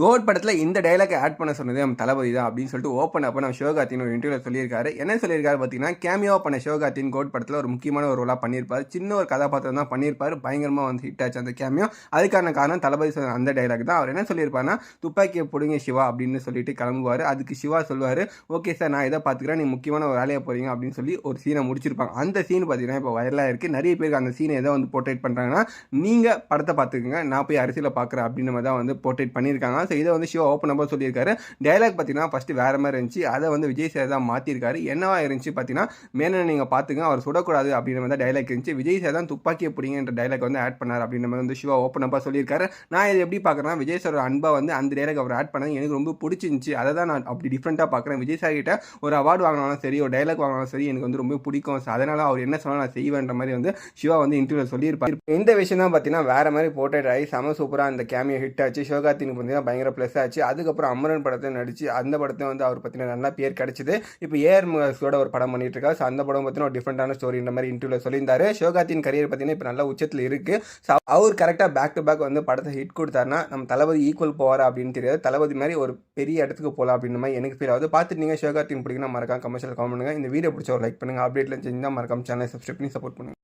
Code படத்தில் இந்த dialogue add பண்ண சொன்னது நம்ம தளபதி தான் அப்படின்னு சொல்லிட்டு ஓப்பன் அப்போ நம்ம சிவகார்த்தின் ஒரு இன்டர்வியூவில் சொல்லியிருக்காரு. என்ன சொல்லியிருக்காரு பார்த்தீங்கன்னா கேமியோ பண்ண சிவகார்த்தின் கோட் படத்தில் ஒரு முக்கியமான ஒரு ரோலாக பண்ணியிருப்பார். சின்ன ஒரு கதாபாத்திரம் தான் பண்ணியிருப்பார். பயங்கரமாக வந்து ஹிட் ஆச்சு அந்த கேமியோ அதுக்கான காரணம் தளபதி சொன்ன அந்த டைலாக் தான். அவர் என்ன சொல்லியிருப்பாருன்னா துப்பாக்கியை பிடுங்க சிவா அப்படின்னு சொல்லிட்டு கிளம்புவார். அதுக்கு சிவா சொல்லுவார் ஓகே சார் நான் இதை பார்த்துக்கிறேன் நீ முக்கியமான ஒரு வேலையை போகிறீங்க அப்படின்னு சொல்லி ஒரு சீனை முடிச்சிருப்பாங்க. அந்த சீன் பார்த்தீங்கன்னா இப்போ வைரலாக இருக்குது நிறைய பேருக்கு அந்த சீனை எதை வந்து போர்ட்ரேட் பண்ணுறாங்கன்னா நீங்கள் படத்தை பார்த்துக்குங்க நான் போய் அரசியலை பார்க்குறேன் அப்படின்னு தான் வந்து போர்ட்ரேட் பண்ணியிருக்காங்க. ஸோ இதை வந்து ஷோ ஓப்பன் நம்பர் சொல்லியிருக்காரு. டைலாக் பார்த்தீங்கன்னா ஃபஸ்ட்டு வேறு மாதிரி இருந்துச்சு. அதை வந்து விஜய் சார் தான் மாற்றிருக்காரு என்னவா இருந்துச்சு பார்த்தீங்கன்னா மேலே நீங்கள் பார்த்துங்க அவர் சுடக்கூடாது அப்படின்ற மாதிரி தான் டைலாக் இருந்துச்சு. விஜய் சார் தான் துப்பாக்கியை பிடிங்கன்ற டைலாக் வந்து ஆட் பண்ணார் அப்படின்ற மாதிரி வந்து ஷோ ஓப்பன் நம்பர் சொல்லியிருக்காரு. நான் இதை எப்படி பார்க்குறேன்னா விஜய் சார் அன்பை வந்து அந்த டைலாக் அவர் ஆட் பண்ணது எனக்கு ரொம்ப பிடிச்சிருந்துச்சு. அதை தான் நான் அப்படி டிஃப்ரெண்ட்டாக பார்க்குறேன். விஜய் சார் கிட்ட ஒரு அவார்டு வாங்கினாலும் சரி ஒரு டைலாக் வாங்கினாலும் சரி எனக்கு வந்து ரொம்ப பிடிக்கும். ஸோ அதனால் அவர் என்ன சொன்னாலும் நான் செய்வேன்ற மாதிரி வந்து சிவா வந்து இன்டர்வியூவில் சொல்லியிருப்பார். இந்த விஷயம் தான் பார்த்தீங்கன்னா வேற மாதிரி போர்ட்ரேட் ஆகி செம சூப்பராக அந்த கேமியை ஹிட் ஆச்சு. சிவகார்த்தினுக்கு பார்த்தீங்கன்னா பயங்கர ப்ளஸ் ஆச்சு. அதுக்கப்புறம் அமரன் படத்தை நடிச்சு அந்த படத்தை வந்து அவர் பற்றின நல்லா பேர் கிடைச்சிது. இப்போ ஏஆர் முகஸோட ஒரு படம் பண்ணிட்டுருக்கா ஸோ அந்த படம் பார்த்தீங்கன்னா ஒரு டிஃப்ரெண்டான ஸ்டோரி இந்த மாதிரி இன்டர்வியூவில் சொல்லியிருந்தாரு. சிவகார்த்தின் கரியர் பார்த்தீங்கன்னா இப்போ நல்லா உச்சத்தில் இருக்குது ஸோ அவர் கரெக்டாக பேக் டு பேக் வந்து படத்தை ஹிட் கொடுத்தாருன்னா நம்ம தளபதி ஈக்குவல் போவார் அப்படின்னு தெரியாது. தளபதி மாதிரி ஒரு பெரிய இடத்துக்கு போகலாம் அப்படின்ற மாதிரி எனக்கு ஃபீல் ஆகுது. பார்த்துட்டு நீங்கள் சிவகார்த்தின் பிடிக்கணும் மறக்காம கமர்ஷியல் கமெண்ட் பண்ணுங்க. இந்த வீடியோ பிடிச்ச ஒரு லைக் பண்ணுங்க. அப்டேட்ல செஞ்சால் மறக்காம சேனலை சப்ஸ்கிரைப் பண்ணி சப்போர்ட் பண்ணுங்கள்